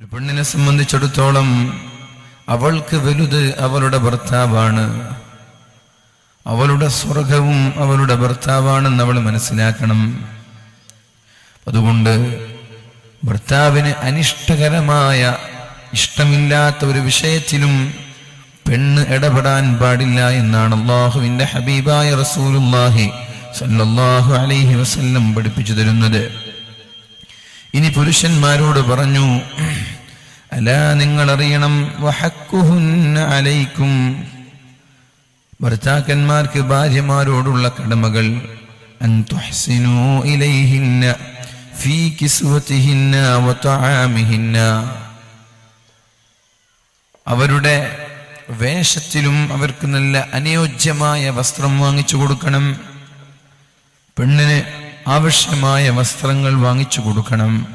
ഒരു പെണ്ണിനെ സംബന്ധിച്ചിടത്തോളം അവൾക്ക് വലുത് അവളുടെ ഭർത്താവാണ്. അവളുടെ സ്വർഗവും അവളുടെ ഭർത്താവാണെന്ന് അവൾ മനസ്സിലാക്കണം. അതുകൊണ്ട് ഭർത്താവിന് അനിഷ്ടകരമായ ഇഷ്ടമില്ലാത്ത ഒരു വിഷയത്തിലും പെണ്ണ് ഇടപെടാൻ പാടില്ല എന്നാണ് അള്ളാഹുവിന്റെ ഹബീബായ റസൂലുല്ലാഹി സല്ലാഹു അലൈഹി വസല്ലം പഠിപ്പിച്ചു തരുന്നത്. ഇനി പുരുഷന്മാരോട് പറഞ്ഞു അല നിങ്ങൾ അറിയണം അലൈക്കും. ഭർത്താക്കന്മാർക്ക് ഭാര്യമാരോടുള്ള കടമകൾ അവരുടെ വേഷത്തിലും അവർക്ക് നല്ല അനുയോജ്യമായ വസ്ത്രം വാങ്ങിച്ചു കൊടുക്കണം. പെണ്ണിന് ആവശ്യമായ വസ്ത്രങ്ങൾ വാങ്ങിച്ചു കൊടുക്കണം.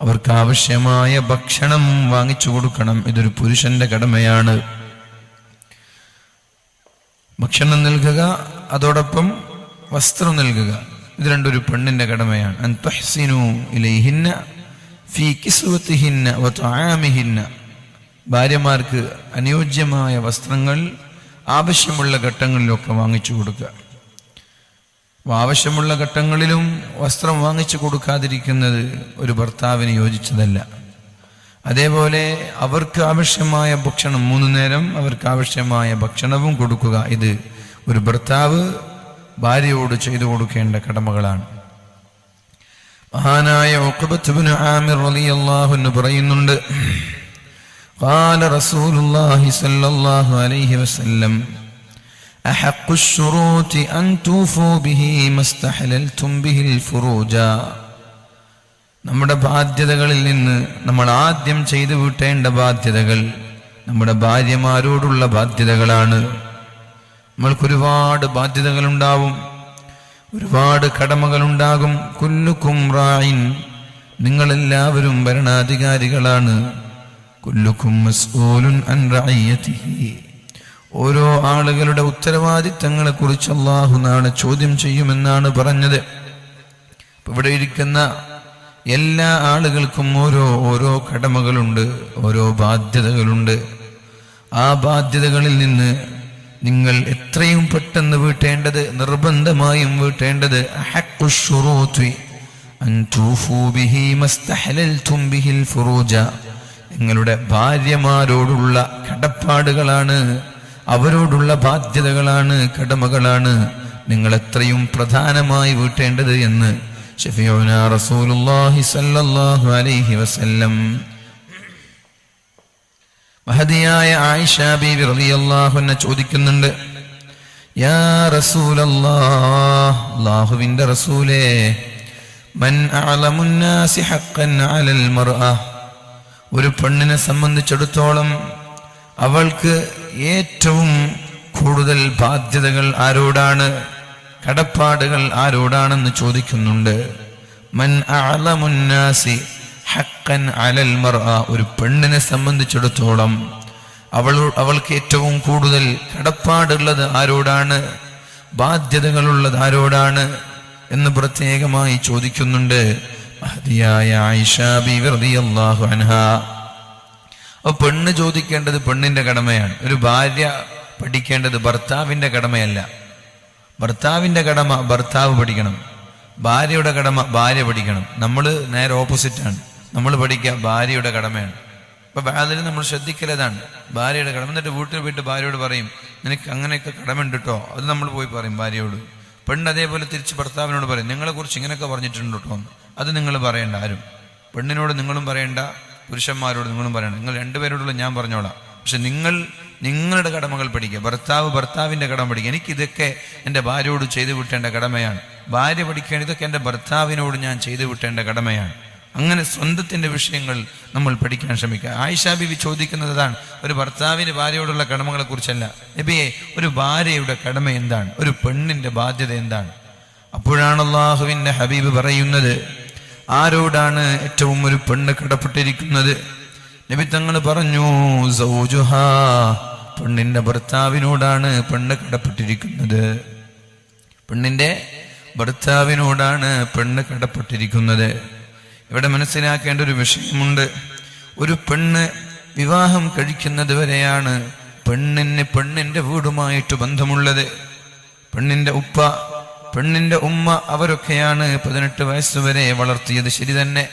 അവർക്ക് ആവശ്യമായ ഭക്ഷണം വാങ്ങിച്ചു കൊടുക്കണം. ഇതൊരു പുരുഷന്റെ കടമയാണ്. ഭക്ഷണം നൽകുക അതോടൊപ്പം വസ്ത്രം നൽകുക. ഇത് രണ്ടൊരു പെണ്ണിന്റെ കടമയാണ്. ഇലൈഹിന്ന ഫീ ഭാര്യമാർക്ക് അനുയോജ്യമായ വസ്ത്രങ്ങൾ ആവശ്യമുള്ള ഘട്ടങ്ങളിലൊക്കെ വാങ്ങിച്ചു കൊടുക്കുക. ആവശ്യമുള്ള ഘട്ടങ്ങളിലും വസ്ത്രം വാങ്ങിച്ചു കൊടുക്കാതിരിക്കുന്നത് ഒരു ഭർത്താവിന് യോജിച്ചതല്ല അതേപോലെ അവർക്ക് ആവശ്യമായ ഭക്ഷണം മൂന്നു നേരം അവർക്ക് ആവശ്യമായ ഭക്ഷണവും കൊടുക്കുക ഇത് ഒരു ഭർത്താവ് ഭാര്യയോട് ചെയ്തു കൊടുക്കേണ്ട കടമകളാണ് മഹാനായ ഉഖബത്തുബ്നു ആമിർ റളിയല്ലാഹു അൻഹു പറയുന്നുണ്ട് قال رسول الله صلى الله عليه وسلم أحق الشروط أن توفوا به ما استحللتم به الفروج നമ്മുടെ ബാധ്യതകളിൽ നിന്ന് നമ്മൾ ആദ്യം ചെയ്തു വിട്ടേണ്ട ബാധ്യതകൾ നമ്മുടെ ഭാര്യമാരോടുള്ള ബാധ്യതകളാണ് നമ്മൾക്ക് ഒരുപാട് ബാധ്യതകളുണ്ടാവും ഒരുപാട് കടമകളുണ്ടാകും കുല്ലുക്കും റായിൻ നിങ്ങളെല്ലാവരും ഭരണാധികാരികളാണ് കുല്ലുക്കും മസ്ഊലുൻ അൻ റഅയ്യതിഹി ഓരോ ആളുകളുടെ ഉത്തരവാദിത്തങ്ങളെ കുറിച്ച് അള്ളാഹു നാളെ ചോദ്യം ചെയ്യുമെന്നാണ് പറഞ്ഞത്. ഇവിടെ ഇരിക്കുന്ന എല്ലാ ആളുകൾക്കും ഓരോ ഓരോ കടമകളുണ്ട് ഓരോ ബാധ്യതകളുണ്ട്. ആ ബാധ്യതകളിൽ നിന്ന് നിങ്ങൾ എത്രയും പെട്ടെന്ന് വീട്ടേണ്ടത് നിർബന്ധമായും വീട്ടേണ്ടത് നിങ്ങളുടെ ഭാര്യമാരോടുള്ള കടപ്പാടുകളാണ് അവരോടുള്ള ബാധ്യതകളാണ് കടമകളാണ് നിങ്ങൾ എത്രയും പ്രധാനമായി വീട്ടേണ്ടത് എന്ന് അലൈഹി വസല്ലം. മഹദിയായ ആയിഷ ബീവി റളിയല്ലാഹു അൻഹ ചോദിക്കുന്നുണ്ട് യാ റസൂലല്ലാഹ് അല്ലാഹുവിന്റെ റസൂലേ മൻ ഹഖൻ അലൽ ഒരു പെണ്ണിനെ സംബന്ധിച്ചിടത്തോളം അവൾക്ക് ഏറ്റവും കൂടുതൽ ബാധ്യതകൾ ആരോടാണ്? കടപ്പാടുകൾ ആരോടാണെന്ന് ചോദിക്കുന്നുണ്ട്. മൻ അഅലമുന്നാസി ഹക്കൻ അലൽ ഒരു പെണ്ണിനെ സംബന്ധിച്ചിടത്തോളം അവൾ അവൾക്ക് ഏറ്റവും കൂടുതൽ കടപ്പാടുള്ളത് ആരോടാണ്? ബാധ്യതകളുള്ളത് ആരോടാണ്? എന്ന് പ്രത്യേകമായി ചോദിക്കുന്നുണ്ട്. മഹതിയായ ആയിഷ റളിയല്ലാഹു അൻഹാ. അപ്പൊ പെണ്ണ് ചോദിക്കേണ്ടത് പെണ്ണിന്റെ കടമയാണ്. ഒരു ഭാര്യ പഠിക്കേണ്ടത് ഭർത്താവിന്റെ കടമയല്ല. ഭർത്താവിന്റെ കടമ ഭർത്താവ് പഠിക്കണം. ഭാര്യയുടെ കടമ ഭാര്യ പഠിക്കണം. നമ്മൾ നേരെ ഓപ്പോസിറ്റാണ് നമ്മൾ പഠിക്കുക ഭാര്യയുടെ കടമയാണ്. അപ്പൊ അതിൽ നമ്മൾ ശ്രദ്ധിക്കലതാണ്. ഭാര്യയുടെ കടമ. എന്നിട്ട് വീട്ടിൽ പോയിട്ട് ഭാര്യയോട് പറയും നിനക്ക് അങ്ങനെയൊക്കെ കടമുണ്ട് കേട്ടോ അത് നമ്മൾ പോയി പറയും ഭാര്യയോട്. പെണ്ണ് അതേപോലെ തിരിച്ച് ഭർത്താവിനോട് പറയും നിങ്ങളെക്കുറിച്ച് ഇങ്ങനെയൊക്കെ പറഞ്ഞിട്ടുണ്ട് കേട്ടോ. അത് നിങ്ങൾ പറയണ്ട ആരും. പെണ്ണിനോട് നിങ്ങളും പറയണ്ട പുരുഷന്മാരോട് നിങ്ങളും പറയണം. നിങ്ങൾ രണ്ടുപേരോടുള്ള ഞാൻ പറഞ്ഞോളാം. പക്ഷെ നിങ്ങൾ നിങ്ങളുടെ കടമകൾ പഠിക്കുക. ഭർത്താവ് ഭർത്താവിന്റെ കടമ പഠിക്കുക. എനിക്കിതൊക്കെ എന്റെ ഭാര്യയോട് ചെയ്തു വിട്ടേണ്ട കടമയാണ്. ഭാര്യ പഠിക്കേണ്ട ഇതൊക്കെ എന്റെ ഭർത്താവിനോട് ഞാൻ ചെയ്തു വിട്ടേണ്ട കടമയാണ്. അങ്ങനെ സ്വന്തത്തിന്റെ വിഷയങ്ങൾ നമ്മൾ പഠിക്കാൻ ശ്രമിക്കുക. ആയിഷാ ബിബി ചോദിക്കുന്നത് അതാണ് ഒരു ഭർത്താവിന്റെ ഭാര്യയോടുള്ള കടമകളെക്കുറിച്ചല്ല. എബിയെ ഒരു ഭാര്യയുടെ കടമ എന്താണ്? ഒരു പെണ്ണിന്റെ ബാധ്യത എന്താണ്? അപ്പോഴാണ് അള്ളാഹുവിന്റെ ഹബീബ് പറയുന്നത് ആരോടാണ് ഏറ്റവും ഒരു പെണ്ണ് കടപ്പെട്ടിരിക്കുന്നത്? നബി തങ്ങൾ പറഞ്ഞു സൗജുഹ പെണ്ണിന്റെ ഭർത്താവിനോടാണ് പെണ്ണ് കടപ്പെട്ടിരിക്കുന്നത്. പെണ്ണിന്റെ ഭർത്താവിനോടാണ് പെണ്ണ് കടപ്പെട്ടിരിക്കുന്നത്. ഇവിടെ മനസ്സിലാക്കേണ്ട ഒരു വിഷയമുണ്ട്. ഒരു പെണ്ണ് വിവാഹം കഴിക്കുന്നത് വരെയാണ് പെണ്ണിന് പെണ്ണിന്റെ വീടുമായിട്ട് ബന്ധമുള്ളത്. പെണ്ണിന്റെ ഉപ്പ പെണ്ണിന്റെ ഉമ്മ അവരൊക്കെയാണ് പതിനെട്ട് വയസ്സുവരെ വളർത്തിയത്. ശരി തന്നെ.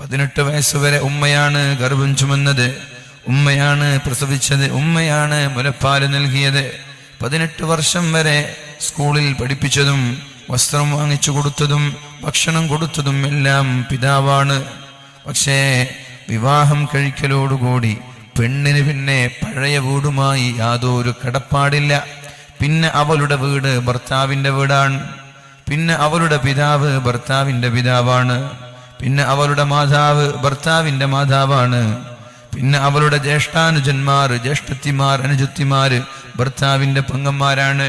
പതിനെട്ട് വയസ്സുവരെ ഉമ്മയാണ് ഗർഭം ചുമന്നത്. ഉമ്മയാണ് പ്രസവിച്ചത്. ഉമ്മയാണ് മുലപ്പാൽ നൽകിയത്. പതിനെട്ട് വർഷം വരെ സ്കൂളിൽ പഠിപ്പിച്ചതും വസ്ത്രം വാങ്ങിച്ചു കൊടുത്തതും ഭക്ഷണം കൊടുത്തതും എല്ലാം പിതാവാണ്. പക്ഷേ വിവാഹം കഴിക്കലോടുകൂടി പെണ്ണിന് പിന്നെ പഴയ വീടുമായി യാതൊരു കടപ്പാടില്ല. പിന്നെ അവളുടെ വീട് ഭർത്താവിന്റെ വീടാണ്. പിന്നെ അവളുടെ പിതാവ് ഭർത്താവിന്റെ പിതാവാണ്. പിന്നെ അവളുടെ മാതാവ് ഭർത്താവിന്റെ മാതാവാണ്. പിന്നെ അവളുടെ ജ്യേഷ്ഠാനുജന്മാർ ജ്യേഷ്ഠത്തിമാർ അനുജത്തിമാര് ഭർത്താവിന്റെ പങ്കന്മാരാണ്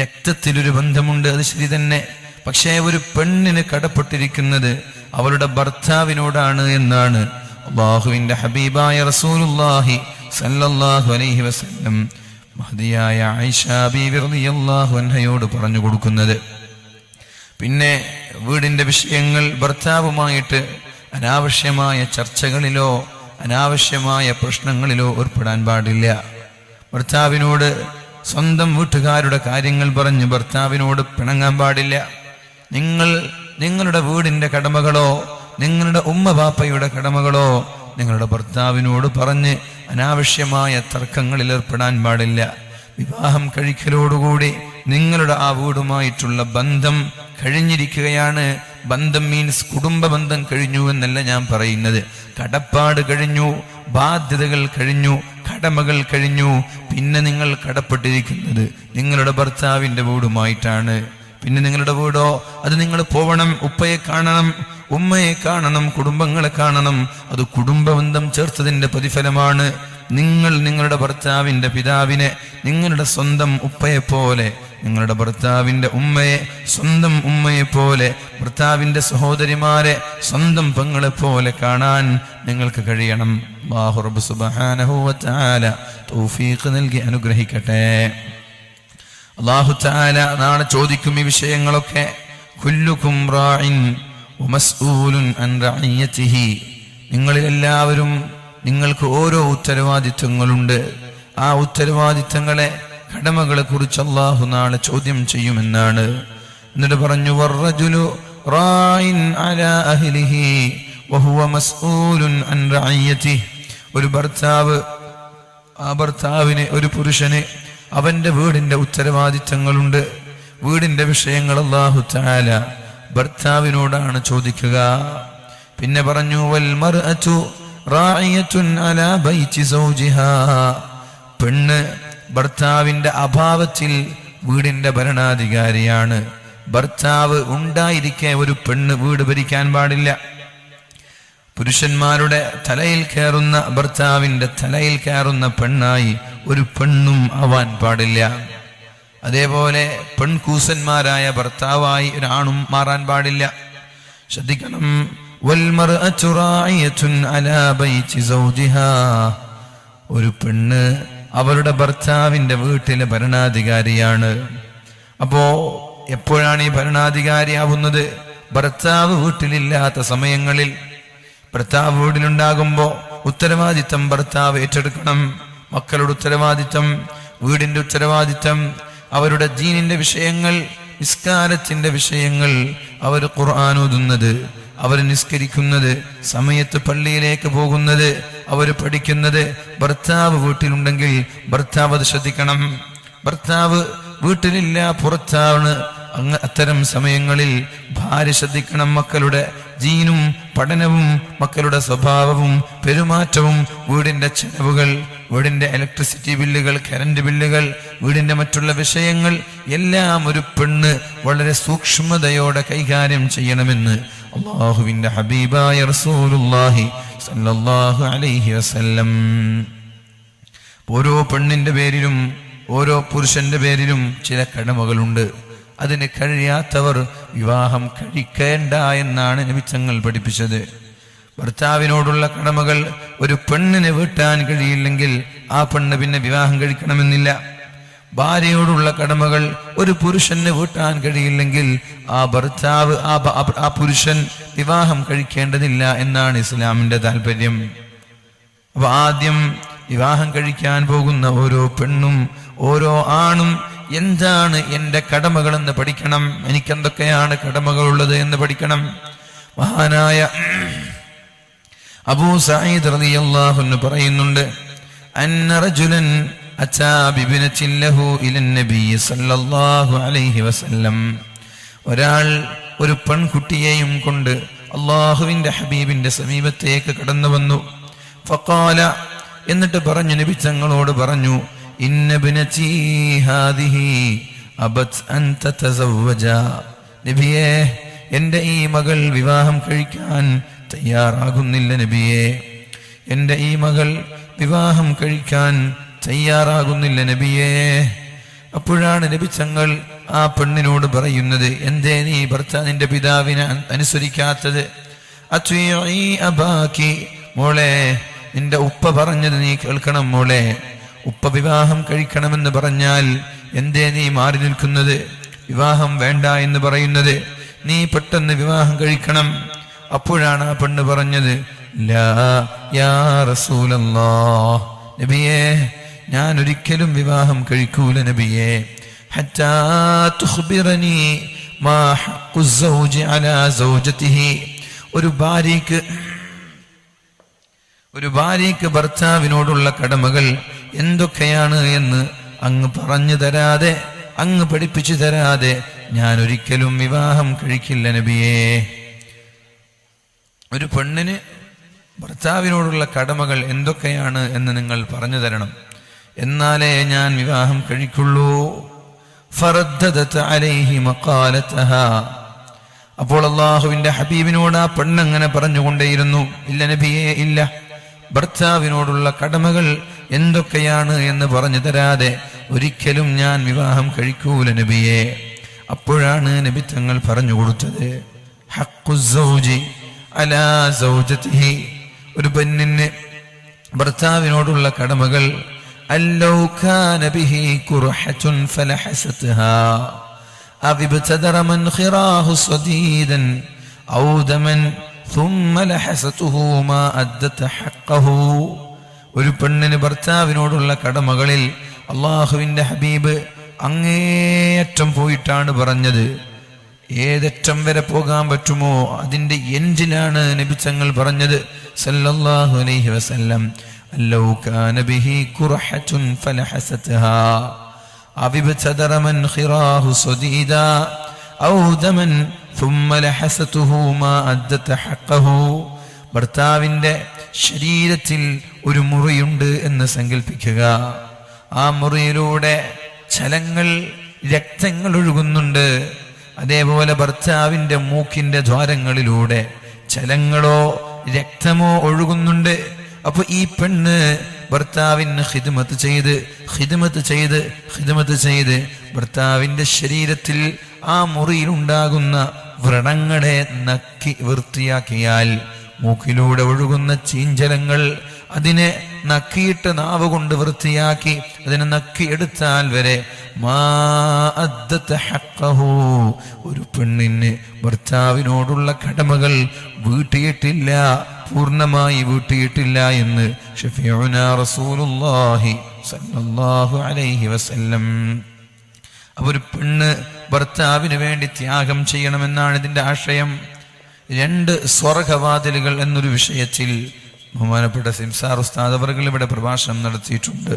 രക്തത്തിലൊരു ബന്ധമുണ്ട് അത് ശരി തന്നെ. പക്ഷേ ഒരു പെണ്ണിന് കടപ്പെട്ടിരിക്കുന്നത് അവളുടെ ഭർത്താവിനോടാണ് എന്നാണ് അള്ളാഹുവിന്റെ ഹബീബായ റസൂലുല്ലാഹി സല്ലല്ലാഹു അലൈഹി വസല്ലം റളിയല്ലാഹു അൻഹയോട് പറഞ്ഞു കൊടുക്കുന്നത് പിന്നെ വീടിന്റെ വിഷയങ്ങൾ ഭർത്താവുമായിട്ട് അനാവശ്യമായ ചർച്ചകളിലോ അനാവശ്യമായ പ്രശ്നങ്ങളിലോ ഉൾപ്പെടാൻ പാടില്ല. ഭർത്താവിനോട് സ്വന്തം വീട്ടുകാരുടെ കാര്യങ്ങൾ പറഞ്ഞ് ഭർത്താവിനോട് പിണങ്ങാൻ പാടില്ല. നിങ്ങൾ നിങ്ങളുടെ വീടിന്റെ കടമകളോ നിങ്ങളുടെ ഉമ്മ ബാപ്പയുടെ കടമകളോ നിങ്ങളുടെ ഭർത്താവിനോട് പറഞ്ഞ് അനാവശ്യമായ തർക്കങ്ങളിൽ ഏർപ്പെടാൻ പാടില്ല. വിവാഹം കഴിക്കലോടുകൂടി നിങ്ങളുടെ ആ വീടുമായിട്ടുള്ള ബന്ധം കഴിഞ്ഞിരിക്കുകയാണ്. ബന്ധം മീൻസ് കുടുംബ ബന്ധം കഴിഞ്ഞു എന്നല്ല ഞാൻ പറയുന്നത്. കടപ്പാട് കഴിഞ്ഞു ബാധ്യതകൾ കഴിഞ്ഞു കടമകൾ കഴിഞ്ഞു. പിന്നെ നിങ്ങൾ കടപ്പെട്ടിരിക്കുന്നത് നിങ്ങളുടെ ഭർത്താവിന്റെ വീടുമായിട്ടാണ്. പിന്നെ നിങ്ങളുടെ വീടോ അത് നിങ്ങൾ പോവണം ഉപ്പയെ കാണണം ഉമ്മയെ കാണണം കുടുംബങ്ങളെ കാണണം. അത് കുടുംബബന്ധം ചേർത്തതിന്റെ പ്രതിഫലമാണ്. നിങ്ങൾ നിങ്ങളുടെ ഭർത്താവിന്റെ പിതാവിനെ നിങ്ങളുടെ സ്വന്തം ഉപ്പയെ പോലെ നിങ്ങളുടെ ഭർത്താവിന്റെ ഉമ്മയെ സ്വന്തം ഉമ്മയെ പോലെ ഭർത്താവിന്റെ സഹോദരിമാരെ സ്വന്തം പെങ്ങളെ പോലെ കാണാൻ നിങ്ങൾക്ക് കഴിയണം. ബാഹുറബ് സുബാനഹുല തൗഫീഖ് നൽകി അനുഗ്രഹിക്കട്ടെ. അള്ളാഹു താല നാളെ ചോദിക്കും ഈ വിഷയങ്ങളൊക്കെ. കുല്ലുക്കും എല്ലാവരും നിങ്ങൾക്ക് ഓരോ ഉത്തരവാദിത്വങ്ങളുണ്ട് ആ ഉത്തരവാദിത്തങ്ങളെ കടമകളെ കുറിച്ച് അള്ളാഹു നാളെ ചോദ്യം ചെയ്യുമെന്നാണ്. എന്നിട്ട് പറഞ്ഞു ഒരു ഭർത്താവ് ആ ഭർത്താവിന് ഒരു പുരുഷന് അവന്റെ വീടിന്റെ ഉത്തരവാദിത്തങ്ങളുണ്ട്. വീടിന്റെ വിഷയങ്ങൾ അള്ളാഹു താല ഭർത്താവിനോടാണ് ചോദിക്കുക. പിന്നെ പറഞ്ഞു പെണ്ണ് ഭർത്താവിന്റെ അഭാവത്തിൽ വീടിന്റെ ഭരണാധികാരിയാണ്. ഭർത്താവ് ഉണ്ടായിരിക്കെ ഒരു പെണ്ണ് വീട് ഭരിക്കാൻ പാടില്ല. പുരുഷന്മാരുടെ തലയിൽ കയറുന്ന ഭർത്താവിന്റെ തലയിൽ കയറുന്ന പെണ്ണായി ഒരു പെണ്ണും ആവാൻ പാടില്ല. അതേപോലെ പെൺകൂസന്മാരായ ഭർത്താവായി ഒരാണും മാറാൻ പാടില്ല. ശ്രദ്ധിക്കണം. ഒരു പെണ്ണ് അവരുടെ ഭർത്താവിന്റെ വീട്ടിലെ ഭരണാധികാരിയാണ്. അപ്പോ എപ്പോഴാണ് ഈ ഭരണാധികാരിയാവുന്നത്? ഭർത്താവ് വീട്ടിലില്ലാത്ത സമയങ്ങളിൽ. ഭർത്താവ് വീട്ടിലുണ്ടാകുമ്പോൾ ഉത്തരവാദിത്തം ഭർത്താവ് ഏറ്റെടുക്കണം. മക്കളുടെ ഉത്തരവാദിത്തം വീടിന്റെ ഉത്തരവാദിത്തം അവരുടെ ജീനിന്റെ വിഷയങ്ങൾ നിസ്കാരത്തിന്റെ വിഷയങ്ങൾ അവർ ഖുർആൻ ഓതുന്നത് അവർ നിസ്കരിക്കുന്നത് സമയത്ത് പള്ളിയിലേക്ക് പോകുന്നത് അവർ പഠിക്കുന്നത്. ഭർത്താവ് വീട്ടിലുണ്ടെങ്കിൽ ഭർത്താവ് അത് ശ്രദ്ധിക്കണം. ഭർത്താവ് വീട്ടിലില്ല പുറത്താണ്. അങ്ങ് അത്തരം സമയങ്ങളിൽ ഭാര്യ ശ്രദ്ധിക്കണം മക്കളുടെ ജീനും പഠനവും മക്കളുടെ സ്വഭാവവും പെരുമാറ്റവും വീടിന്റെ ചെലവുകൾ വീടിന്റെ ഇലക്ട്രിസിറ്റി ബില്ലുകൾ കറണ്ട് ബില്ലുകൾ വീടിന്റെ മറ്റുള്ള വിഷയങ്ങൾ എല്ലാം ഒരു പെണ്ണ് വളരെ സൂക്ഷ്മതയോടെ കൈകാര്യം ചെയ്യണമെന്ന് അള്ളാഹുവിന്റെ ഹബീബായ അലൈഹി വസല്ലം. ഓരോ പെണ്ണിന്റെ പേരിലും ഓരോ പുരുഷന്റെ പേരിലും ചില കടമകളുണ്ട്. അതിന് കഴിയാത്തവർ വിവാഹം കഴിക്കേണ്ട എന്നാണ് നിമിത്തങ്ങൾ പഠിപ്പിച്ചത്. ഭർത്താവിനോടുള്ള കടമകൾ ഒരു പെണ്ണിനെ വീട്ടാൻ കഴിയില്ലെങ്കിൽ ആ പെണ്ണ് പിന്നെ വിവാഹം കഴിക്കണമെന്നില്ല. ഭാര്യയോടുള്ള കടമകൾ ഒരു പുരുഷന് വീട്ടാൻ കഴിയില്ലെങ്കിൽ ആ ഭർത്താവ് ആ പുരുഷൻ വിവാഹം കഴിക്കേണ്ടതില്ല എന്നാണ് ഇസ്ലാമിന്റെ താല്പര്യം അപ്പൊ ആദ്യം വിവാഹം കഴിക്കാൻ പോകുന്ന ഓരോ പെണ്ണും ഓരോ ആണും എന്താണ് എന്റെ കടമകളെന്ന് പഠിക്കണം. എനിക്കെന്തൊക്കെയാണ് കടമകളുള്ളത് എന്ന് പഠിക്കണം. മഹാനായ അബൂ സഈദ് റളിയല്ലാഹു പറയുന്നുണ്ട് അന്ന ഒരാൾ ഒരു പെൺകുട്ടിയെയും കൊണ്ട് അള്ളാഹുവിന്റെ ഹബീബിന്റെ സമീപത്തേക്ക് കടന്നു വന്നു. ഫക്കാല എന്നിട്ട് പറഞ്ഞു നബി തങ്ങളോട് പറഞ്ഞു നബിയേ എന്റെ ഈ മകൾ വിവാഹം കഴിക്കാൻ തയ്യാറാകുന്നില്ല നബിയെ. എന്റെ ഈ മകൾ വിവാഹം കഴിക്കാൻ തയ്യാറാകുന്നില്ല നബിയേ. അപ്പോഴാണ് നബി നബിച്ചങ്ങൾ ആ പെണ്ണിനോട് പറയുന്നത് എന്തേ നീ ഭർത്ത നിന്റെ പിതാവിനെ അനുസരിക്കാത്തത്? മോളെ നിന്റെ ഉപ്പ പറഞ്ഞത് നീ കേൾക്കണം മോളെ. ഉപ്പ വിവാഹം കഴിക്കണമെന്ന് പറഞ്ഞാൽ എന്തേ നീ മാറി നിൽക്കുന്നത്? വിവാഹം വേണ്ട എന്ന് പറയുന്നത് നീ പെട്ടെന്ന് വിവാഹം കഴിക്കണം. അപ്പോഴാണ് ആ പെണ്ണ് പറഞ്ഞത് ലാ യാ റസൂലല്ലാ. നബിയേ ഞാൻ ഒരിക്കലും വിവാഹം കഴിക്കൂല നബിയെ. ഒരു ഭാര്യക്ക് ഒരു ഭാര്യക്ക് ഭർത്താവിനോടുള്ള കടമകൾ എന്തൊക്കെയാണ് എന്ന് അങ്ങ് പറഞ്ഞു തരാതെ അങ്ങ് പഠിപ്പിച്ചു തരാതെ ഞാൻ ഒരിക്കലും വിവാഹം കഴിക്കില്ല നബിയേ. ഒരു പെണ്ണിന് ഭർത്താവിനോടുള്ള കടമകൾ എന്തൊക്കെയാണ് എന്ന് നിങ്ങൾ പറഞ്ഞു തരണം. എന്നാലേ ഞാൻ വിവാഹം കഴിക്കുള്ളൂ. അപ്പോൾ അള്ളാഹുവിന്റെ ഹബീബിനോട് ആ പെണ്ണങ്ങനെ പറഞ്ഞുകൊണ്ടേയിരുന്നു ഇല്ല നബിയേ ഇല്ല. ഭർത്താവിനോടുള്ള കടമകൾ എന്തൊക്കെയാണ് എന്ന് പറഞ്ഞു തരാതെ ഒരിക്കലും ഞാൻ വിവാഹം കഴിക്കൂല നബിയെ. അപ്പോഴാണ് നബി തങ്ങൾ പറഞ്ഞു കൊടുത്തത് ഒരു പെണ്ണിന് ഭർത്താവിനോടുള്ള കടമകൾ ഒരു പെണ്ണിന് ഭർത്താവിനോടുള്ള കടമകളിൽ അള്ളാഹുവിന്റെ ഹബീബ് അങ്ങേയറ്റം പോയിട്ടാണ് പറഞ്ഞത്. ഏതറ്റം വരെ പോകാൻ പറ്റുമോ? അതിന്റെ എൻഡിലാണ് നബിച്ചങ്ങൾ പറഞ്ഞത്. സല്ലല്ലാഹു അലൈഹി വസല്ലം. അല്ലൗ കാന ബിഹി ഖുർഹത്തുൻ ഫലഹസത്ഹാ أو ابتدر منخراه صديدا أو دما ثم لحسته ما أدت حقه ഭർത്താവിൻ്റെ ശരീരത്തിൽ ഒരു മുറിയുണ്ട് എന്ന് സങ്കല്പിക്കുക ആ മുറിയിലൂടെ ചലങ്ങൾ രക്തങ്ങൾ ഒഴുകുന്നുണ്ട് അതേപോലെ ഭർത്താവിൻ്റെ മൂക്കിൻ്റെ ദ്വാരങ്ങളിലൂടെ ചലങ്ങളോ രക്തമോ ഒഴുകുന്നുണ്ട് അപ്പൊ ഈ പെണ്ണ് ഭർത്താവിന് ഹിദ്മത്ത് ചെയ്ത് ഹിദ്മത്ത് ചെയ്ത് ഹിദ്മത്ത് ചെയ്ത് ഭർത്താവിന്റെ ശരീരത്തിൽ ആ മുറിയിൽ ഉണ്ടാകുന്ന വ്രണങ്ങളെ നക്കി വൃത്തിയാക്കിയാൽ മൂക്കിലൂടെ ഒഴുകുന്ന ചീഞ്ചലങ്ങൾ അതിനെ നക്കിയിട്ട് നാവ് കൊണ്ട് വൃത്തിയാക്കി അതിനെ നക്കി നക്കിയെടുത്താൽ വരെ. ഒരു പെണ്ണിന് ഭർത്താവിനോടുള്ള കടമകൾ വീട്ടിയിട്ടില്ല പൂർണമായി വീട്ടിയിട്ടില്ല എന്ന് ഷഫീഉന സല്ലല്ലാഹു അലൈഹി വസല്ലം. അപ്പൊ ഒരു പെണ്ണ് ഭർത്താവിന് വേണ്ടി ത്യാഗം ചെയ്യണമെന്നാണ് ഇതിന്റെ ആശയം. രണ്ട് സ്വർഗവാതിലുകൾ എന്നൊരു വിഷയത്തിൽ ബഹുമാനപ്പെട്ട സിംസാർ ഉസ്താദ് അവർകൾ ഇവിടെ പ്രഭാഷണം നടത്തിയിട്ടുണ്ട്.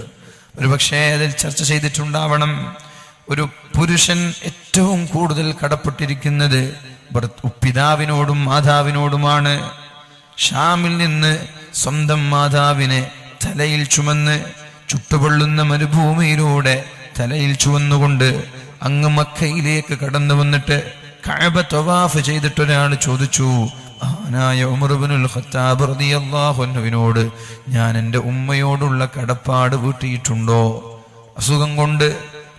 ഒരു പക്ഷേ അതിൽ ചർച്ച ചെയ്തിട്ടുണ്ടാവണം. ഒരു പുരുഷൻ ഏറ്റവും കൂടുതൽ കടപ്പെട്ടിരിക്കുന്നത് പിതാവിനോടും മാതാവിനോടുമാണ്. ഷാമിൽ നിന്ന് സ്വന്തം മാതാവിനെ തലയിൽ ചുമന്ന് ചുട്ടുപൊള്ളുന്ന മരുഭൂമിയിലൂടെ തലയിൽ ചുവന്നുകൊണ്ട് അങ്ങ് മക്കയിലേക്ക് കടന്നു വന്നിട്ട് കഅബ തവാഫ് ചെയ്തിട്ടൊരാൾ ചോദിച്ചു മഹാനായ ഉമർബിനുൽ ഖത്താബ് റളിയല്ലാഹു അൻഹുവിനോട് ഞാൻ എന്റെ ഉമ്മയോടുള്ള കടപ്പാട് വീട്ടിയിട്ടുണ്ടോ? അസുഖം കൊണ്ട്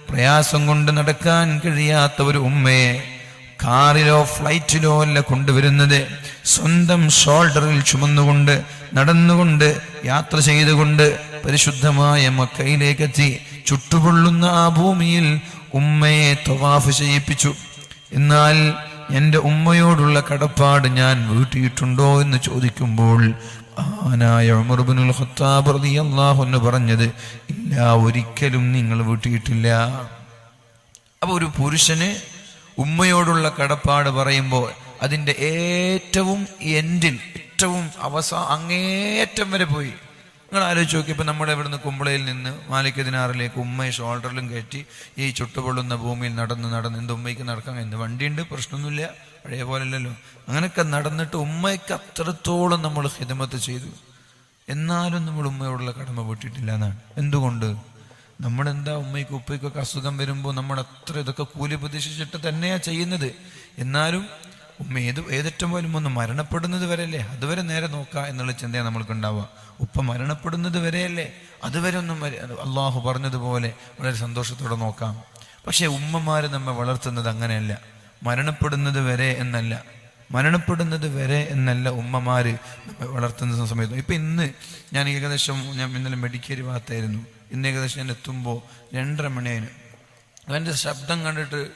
പ്രയാസം കൊണ്ട് നടക്കാൻ കഴിയാത്ത ഒരു ഉമ്മയെ കാറിലോ ഫ്ലൈറ്റിലോ അല്ല കൊണ്ടുവരുന്നത്. സ്വന്തം ഷോൾഡറിൽ ചുമന്നുകൊണ്ട് നടന്നുകൊണ്ട് യാത്ര ചെയ്തുകൊണ്ട് പരിശുദ്ധമായ മക്കയിലേക്കെത്തി ചുട്ടുപൊള്ളുന്ന ആ ഭൂമിയിൽ ഉമ്മയെ തവാഫ് ചെയ്യിപ്പിച്ചു. എന്നാൽ എന്റെ ഉമ്മയോടുള്ള കടപ്പാട് ഞാൻ വീട്ടിയിട്ടുണ്ടോ എന്ന് ചോദിക്കുമ്പോൾ ആനായ ഉമർബിനുൽ ഖത്താബ് റളിയല്ലാഹു അൻഹു പറഞ്ഞത് ഇല്ല ഒരിക്കലും നിങ്ങൾ വീട്ടിയിട്ടില്ല. അപ്പൊ ഒരു പുരുഷന് ഉമ്മയോടുള്ള കടപ്പാട് പറയുമ്പോൾ അതിന്റെ ഏറ്റവും എൻഡിൽ ഏറ്റവും അവസാ അങ്ങേറ്റം വരെ പോയി. നിങ്ങൾ ആലോചിച്ച് നോക്കി ഇപ്പൊ നമ്മുടെ ഇവിടുന്ന് കുമ്പളയിൽ നിന്ന് മാലിക്കതിനാറിലേക്ക് ഉമ്മയെ ഷോൾഡറിലും കയറ്റി ഈ ചുട്ടുപൊള്ളുന്ന ഭൂമിയിൽ നടന്ന് നടന്ന് എന്ത് ഉമ്മയ്ക്ക് നടക്കാൻ എന്ത് വണ്ടിയുണ്ട്? പ്രശ്നമൊന്നുമില്ല. പഴയ പോലെ അല്ലല്ലോ അങ്ങനെയൊക്കെ നടന്നിട്ട് ഉമ്മയ്ക്ക് അത്രത്തോളം നമ്മൾ ഹിതമത്ത് ചെയ്തു. എന്നാലും നമ്മൾ ഉമ്മയോടുള്ള കടമ വീട്ടിട്ടില്ല എന്നാണ്. എന്തുകൊണ്ട്? നമ്മളെന്താ ഉമ്മയ്ക്ക് ഉപ്പയ്ക്കൊക്കെ അസുഖം വരുമ്പോൾ നമ്മൾ അത്ര ഇതൊക്കെ കൂലി പ്രതീക്ഷിച്ചിട്ട് തന്നെയാ ചെയ്യുന്നത്. എന്നാലും ഉമ്മ ഏത് ഏതറ്റം പോലും ഒന്ന് മരണപ്പെടുന്നത് വരെയല്ലേ? അതുവരെ നേരെ നോക്കുക എന്നുള്ള ചിന്തയാണ് നമ്മൾക്ക് ഉണ്ടാവുക ഉപ്പ മരണപ്പെടുന്നത് വരെയല്ലേ? അതുവരെ ഒന്നും അള്ളാഹു പറഞ്ഞതുപോലെ വളരെ സന്തോഷത്തോടെ നോക്കാം. പക്ഷേ ഉമ്മമാർ നമ്മെ വളർത്തുന്നത് അങ്ങനെയല്ല. മരണപ്പെടുന്നത് വരെ എന്നല്ല. മരണപ്പെടുന്നത് വരെ എന്നല്ല ഉമ്മമാര് നമ്മെ വളർത്തുന്ന സമയത്ത്. ഇപ്പം ഇന്ന് ഞാൻ ഏകദേശം ഞാൻ ഇന്നലെ മെഡിക്കേരി ഭാഗത്തായിരുന്നു. ഇന്ന് ഏകദേശം ഞാൻ എത്തുമ്പോൾ രണ്ടര മണിയായിരുന്നു അവന്റെ ശബ്ദം കണ്ടിട്ട്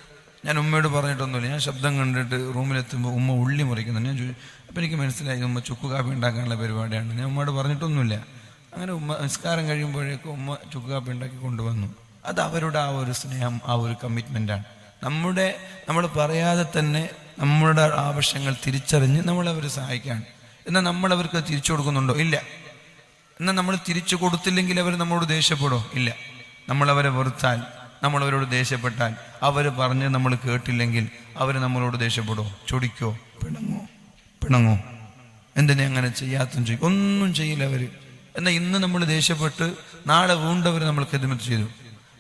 ഞാൻ ഉമ്മയോട് പറഞ്ഞിട്ടൊന്നുമില്ല. ഞാൻ ശബ്ദം കണ്ടിട്ട് റൂമിലെത്തുമ്പോൾ ഉമ്മ ഉള്ളി മുറിക്കുന്നുണ്ട് ഞാൻ ചോദിച്ചു അപ്പം എനിക്ക് മനസ്സിലായി ഉമ്മ ചുക്ക് കാപ്പി ഉണ്ടാക്കാനുള്ള പരിപാടിയാണ്. ഞാൻ ഉമ്മയോട് പറഞ്ഞിട്ടൊന്നുമില്ല. അങ്ങനെ ഉമ്മ നിസ്കാരം കഴിയുമ്പോഴേക്കും ഉമ്മ ചുക്ക് കാപ്പി ഉണ്ടാക്കി കൊണ്ടുവന്നു. അത് അവരുടെ ആ ഒരു സ്നേഹം ആ ഒരു കമ്മിറ്റ്മെന്റാണ് നമ്മുടെ നമ്മൾ പറയാതെ തന്നെ നമ്മളുടെ ആവശ്യങ്ങൾ തിരിച്ചറിഞ്ഞ് നമ്മളവരെ സഹായിക്കുകയാണ് എന്നാൽ നമ്മൾ അവർക്ക് തിരിച്ചു കൊടുക്കുന്നുണ്ടോ? ഇല്ല. എന്നാൽ നമ്മൾ തിരിച്ചു കൊടുത്തില്ലെങ്കിൽ അവർ നമ്മളോട് ദേഷ്യപ്പെടോ ഇല്ല. നമ്മൾ അവരെ വെറുത്താൽ നമ്മൾ അവരോട് ദേഷ്യപ്പെട്ടാൽ അവർ പറഞ്ഞ് നമ്മൾ കേട്ടില്ലെങ്കിൽ അവർ നമ്മളോട് ദേഷ്യപ്പെടോ ചൊടിക്കോ പിണങ്ങോ? പിണങ്ങോ? എന്തിനെ അങ്ങനെ ചെയ്യാത്തും ചെയ്യും ഒന്നും ചെയ്യില്ല അവർ എന്നാൽ ഇന്ന് നമ്മൾ ദേഷ്യപ്പെട്ട് നാളെ വീണ്ടവർ നമ്മൾ കെതിമത്ത് ചെയ്തു.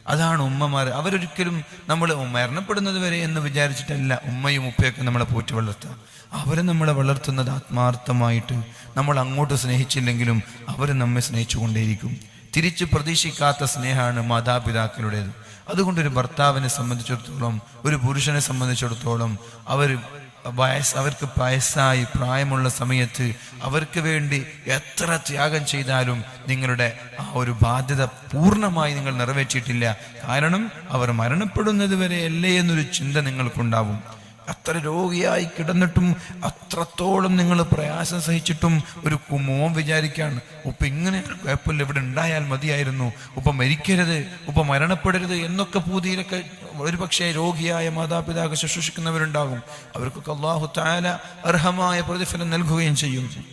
അതാണ് ഉമ്മമാർ അവരൊരിക്കലും നമ്മൾ മരണപ്പെടുന്നത് വരെ എന്ന് വിചാരിച്ചിട്ടല്ല ഉമ്മയും ഉപ്പയൊക്കെ നമ്മളെ പോറ്റി വളർത്തുക. അവരെ നമ്മളെ വളർത്തുന്നത് ആത്മാർത്ഥമായിട്ട് നമ്മൾ അങ്ങോട്ട് സ്നേഹിച്ചില്ലെങ്കിലും അവർ നമ്മെ സ്നേഹിച്ചുകൊണ്ടേയിരിക്കും. തിരിച്ച് പ്രതീക്ഷിക്കാത്ത സ്നേഹമാണ് മാതാപിതാക്കളുടേത്. അതുകൊണ്ട് ഒരു ഭർത്താവിനെ സംബന്ധിച്ചിടത്തോളം ഒരു പുരുഷനെ സംബന്ധിച്ചിടത്തോളം അവർ വയസ്സ് അവർക്ക് വയസ്സായി പ്രായമുള്ള സമയത്ത് അവർക്ക് വേണ്ടി എത്ര ത്യാഗം ചെയ്താലും നിങ്ങളുടെ ആ ഒരു ബാധ്യത പൂർണമായി നിങ്ങൾ നിറവേറ്റിയിട്ടില്ല. കാരണം അവർ മരണപ്പെടുന്നത് വരെ അല്ലേ എന്നൊരു ചിന്ത നിങ്ങൾക്കുണ്ടാവും. അത്ര രോഗിയായി കിടന്നിട്ടും അത്രത്തോളം നിങ്ങൾ പ്രയാസം സഹിച്ചിട്ടും ഒരു കുമോൻ വിചാരിക്കാണ്. ഉപ്പ ഇങ്ങനെ കുഴപ്പമില്ല ഇവിടെ ഉണ്ടായാൽ മതിയായിരുന്നു. ഉപ്പ മരിക്കരുത് ഉപ്പ മരണപ്പെടരുത് എന്നൊക്കെ പൂതിയിലൊക്കെ ഒരു പക്ഷേ രോഗിയായ മാതാപിതാക്കൾ ശുശ്രൂഷിക്കുന്നവരുണ്ടാകും. അവർക്കൊക്കെ അള്ളാഹു താല അർഹമായ പ്രതിഫലം നൽകുകയും ചെയ്യും.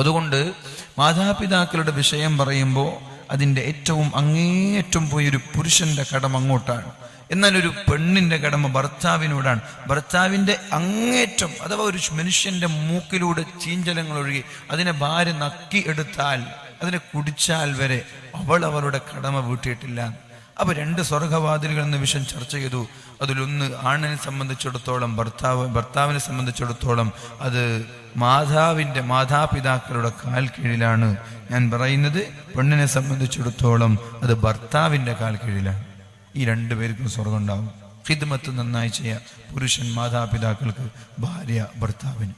അതുകൊണ്ട് മാതാപിതാക്കളുടെ വിഷയം പറയുമ്പോൾ അതിന്റെ ഏറ്റവും അങ്ങേയറ്റം പോയൊരു പുരുഷന്റെ കടം അങ്ങോട്ടാണ്. എന്നാൽ ഒരു പെണ്ണിന്റെ കടമ ഭർത്താവിനോടാണ്. ഭർത്താവിന്റെ അങ്ങേറ്റം അഥവാ ഒരു മനുഷ്യന്റെ മൂക്കിലൂടെ ചീഞ്ചലങ്ങൾ ഒഴുകി അതിനെ ഭാര്യ നക്കി എടുത്താൽ അതിനെ കുടിച്ചാൽ വരെ അവൾ അവളുടെ കടമ വീട്ടിയിട്ടില്ല. അപ്പൊ രണ്ട് സ്വർഗവാതിലുകൾ എന്ന വിഷയം ചർച്ച ചെയ്തു. അതിലൊന്ന് ആണിനെ സംബന്ധിച്ചിടത്തോളം ഭർത്താവ് ഭർത്താവിനെ സംബന്ധിച്ചിടത്തോളം അത് മാതാവിന്റെ മാതാപിതാക്കളുടെ കാൽ കീഴിലാണ്. ഞാൻ പറയുന്നത് പെണ്ണിനെ സംബന്ധിച്ചിടത്തോളം അത് ഭർത്താവിന്റെ കാൽ കീഴിലാണ്. ഈ രണ്ടു പേർക്കും സ്വർഗം ഉണ്ടാവും ഹിദ്മത്ത് നന്നായി ചെയ്യാം പുരുഷൻ മാതാപിതാക്കൾക്ക് ഭാര്യ ഭർത്താവിന്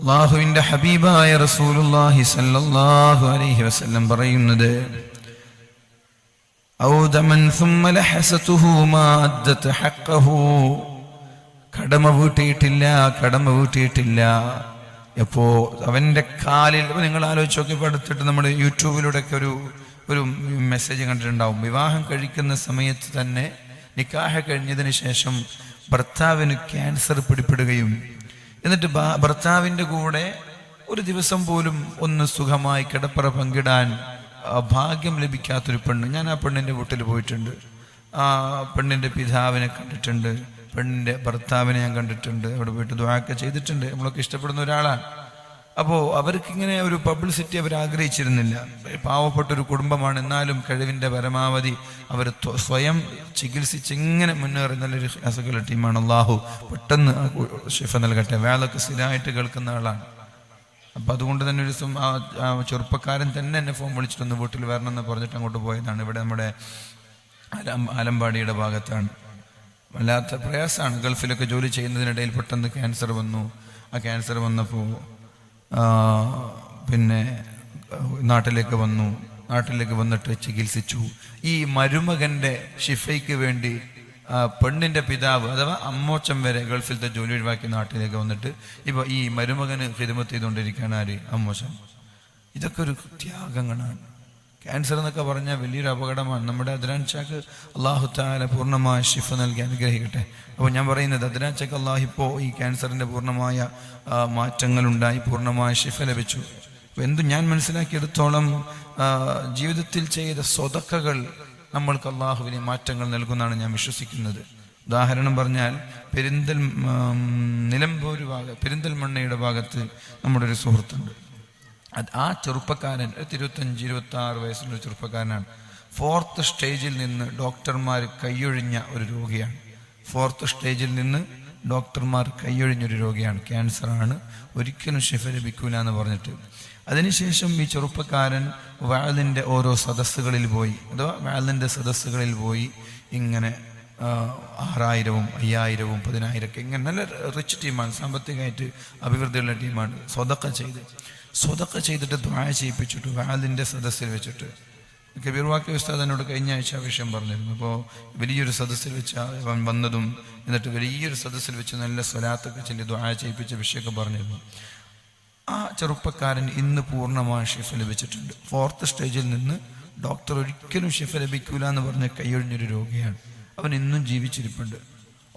അള്ളാഹുവിന്റെ ഹബീബായ റസൂലുള്ളാഹി സല്ലല്ലാഹു അലൈഹി വസല്ലം പറയുന്നത് ഔദമൻ ثم لحسته ما أدت حقه കടമ വീട്ടിയിട്ടില്ല കടമ വീട്ടിയിട്ടില്ല എപ്പോ അവന്റെ കാലിൽ ഇപ്പൊ നിങ്ങൾ ആലോചിച്ച് നോക്കി ഇപ്പൊ അടുത്തിട്ട് നമ്മുടെ യൂട്യൂബിലൂടെ ഒക്കെ ഒരു ഒരു മെസ്സേജ് കണ്ടിട്ടുണ്ടാവും. വിവാഹം കഴിക്കുന്ന സമയത്ത് തന്നെ നിക്കാഹ കഴിഞ്ഞതിന് ശേഷം ഭർത്താവിന് ക്യാൻസർ പിടിപ്പെടുകയും എന്നിട്ട് ഭർത്താവിന്റെ കൂടെ ഒരു ദിവസം പോലും ഒന്ന് സുഖമായി കിടപ്പറ പങ്കിടാൻ ഭാഗ്യം ലഭിക്കാത്തൊരു പെണ്ണ്. ഞാൻ ആ പെണ്ണിന്റെ വീട്ടിൽ പോയിട്ടുണ്ട്. ആ പെണ്ണിന്റെ പിതാവിനെ കണ്ടിട്ടുണ്ട്. പെണ്ണിന്റെ ഭർത്താവിനെ ഞാൻ കണ്ടിട്ടുണ്ട്. അവിടെ പോയിട്ട് ദ്വാക്ക ചെയ്തിട്ടുണ്ട്. നമ്മളൊക്കെ ഇഷ്ടപ്പെടുന്ന ഒരാളാണ്. അപ്പോൾ അവർക്കിങ്ങനെ ഒരു പബ്ലിസിറ്റി അവർ ആഗ്രഹിച്ചിരുന്നില്ല. പാവപ്പെട്ട ഒരു കുടുംബമാണ് എന്നാലും കഴിവിന്റെ പരമാവധി അവർ സ്വയം ചികിത്സിച്ച് ഇങ്ങനെ മുന്നേറി നല്ലൊരു അസുഖമുള്ള ടീമാണ് അള്ളാഹു പെട്ടെന്ന് ഷിഫ നൽകട്ടെ. വേളൊക്കെ സ്ഥിരമായിട്ട് കേൾക്കുന്ന ആളാണ്. അപ്പം അതുകൊണ്ട് തന്നെ ഒരു ദിവസം ആ ചെറുപ്പക്കാരൻ തന്നെ എന്നെ ഫോൺ വിളിച്ചിട്ടൊന്ന് വീട്ടിൽ വരണം എന്ന് പറഞ്ഞിട്ട് അങ്ങോട്ട് പോയതാണ്. ഇവിടെ നമ്മുടെ ആലം- ആലമ്പാടിയുടെ ഭാഗത്താണ്. വല്ലാത്ത പ്രയാസമാണ്. ഗൾഫിലൊക്കെ ജോലി ചെയ്യുന്നതിനിടയിൽ പെട്ടെന്ന് ക്യാൻസർ വന്നു. ആ ക്യാൻസർ വന്നപ്പോൾ പിന്നെ നാട്ടിലേക്ക് വന്നു. നാട്ടിലേക്ക് വന്നിട്ട് ചികിത്സിച്ചു. ഈ മരുമകന്റെ ഷിഫയ്ക്ക് വേണ്ടി പെണ്ണിന്റെ പിതാവ് അഥവാ അമ്മോച്ചം വരെ ഗൾഫിലത്തെ ജോലി ഒഴിവാക്കി നാട്ടിലേക്ക് വന്നിട്ട് ഇപ്പൊ ഈ മരുമകന് ഹിതമത്ത് ചെയ്തുകൊണ്ടിരിക്കുകയാണ് ആര്? അമ്മോച്ചൻ. ഇതൊക്കെ ഒരു ത്യാഗങ്ങളാണ്. ക്യാൻസർ എന്നൊക്കെ പറഞ്ഞാൽ വലിയൊരു അപകടമാണ്. നമ്മുടെ അദ്രാൻചാക്ക് അള്ളാഹു താല പൂർണമായ ഷിഫ നൽകി അനുഗ്രഹിക്കട്ടെ. അപ്പോൾ ഞാൻ പറയുന്നത് അദ്രാൻചാക്ക് അള്ളാഹു ഇപ്പോൾ ഈ ക്യാൻസറിന്റെ പൂർണമായ മാറ്റങ്ങളുണ്ടായി പൂർണമായ ഷിഫ ലഭിച്ചു. അപ്പോൾ എന്തു ഞാൻ മനസ്സിലാക്കിയെടുത്തോളം ജീവിതത്തിൽ ചെയ്ത സ്വതക്കകൾ നമ്മൾക്ക് അള്ളാഹുവിനെ മാറ്റങ്ങൾ നൽകുന്നതാണ് ഞാൻ വിശ്വസിക്കുന്നത്. ഉദാഹരണം പറഞ്ഞാൽ പെരിന്തൽ നിലമ്പൂര് ഭാഗ പെരിന്തൽമണ്ണയുടെ ഭാഗത്ത് നമ്മുടെ ഒരു സുഹൃത്തുണ്ട്. ആ ചെറുപ്പക്കാരൻ ഇരുപത്തഞ്ച് ഇരുപത്തി ആറ് വയസ്സുള്ള ചെറുപ്പക്കാരനാണ്. ഫോർത്ത് സ്റ്റേജിൽ നിന്ന് ഡോക്ടർമാർ കൈയൊഴിഞ്ഞ ഒരു രോഗിയാണ്. ഫോർത്ത് സ്റ്റേജിൽ നിന്ന് ഡോക്ടർമാർ കൈയൊഴിഞ്ഞൊരു രോഗിയാണ്. ക്യാൻസറാണ് ഒരിക്കലും ശിഫ ലഭിക്കൂല എന്ന് പറഞ്ഞിട്ട്. അതിനുശേഷം ഈ ചെറുപ്പക്കാരൻ വാലിന്റെ ഓരോ സദസ്സുകളിൽ പോയി അഥവാ വാലിന്റെ സദസ്സുകളിൽ പോയി ഇങ്ങനെ ആറായിരവും അയ്യായിരവും പതിനായിരമൊക്കെ ഇങ്ങനെ നല്ല റിച്ച് ടീമാണ് സാമ്പത്തികമായിട്ട് അഭിവൃദ്ധിയുള്ള ടീമാണ് സ്വതക്ക ചെയ്ത്. സ്വതക്ക ചെയ്തിട്ട് ദ്വായ ചെയ്യിപ്പിച്ചിട്ട് വാലിന്റെ സദസ്സിൽ വെച്ചിട്ട്. കബീർ വാക്കി ഉസ്താദ് എന്നോട് കഴിഞ്ഞ ആഴ്ച ആ വിഷയം പറഞ്ഞിരുന്നു. അപ്പോൾ വലിയൊരു സദസ്സിൽ വെച്ച് അവൻ വന്നതും എന്നിട്ട് വലിയൊരു സദസ്സിൽ വെച്ച് നല്ല സ്വലാത്തൊക്കെ ചെല്ലി ദ്വായ ചെയ്യിപ്പിച്ച വിഷയമൊക്കെ പറഞ്ഞിരുന്നു. ആ ചെറുപ്പക്കാരൻ ഇന്ന് പൂർണമായ ഷിഫ ലഭിച്ചിട്ടുണ്ട്. ഫോർത്ത് സ്റ്റേജിൽ നിന്ന് ഡോക്ടർ ഒരിക്കലും ഷിഫ ലഭിക്കൂല എന്ന് പറഞ്ഞ കൈയൊഴിഞ്ഞൊരു രോഗിയാണ്. അവൻ ഇന്നും ജീവിച്ചിരിപ്പുണ്ട്.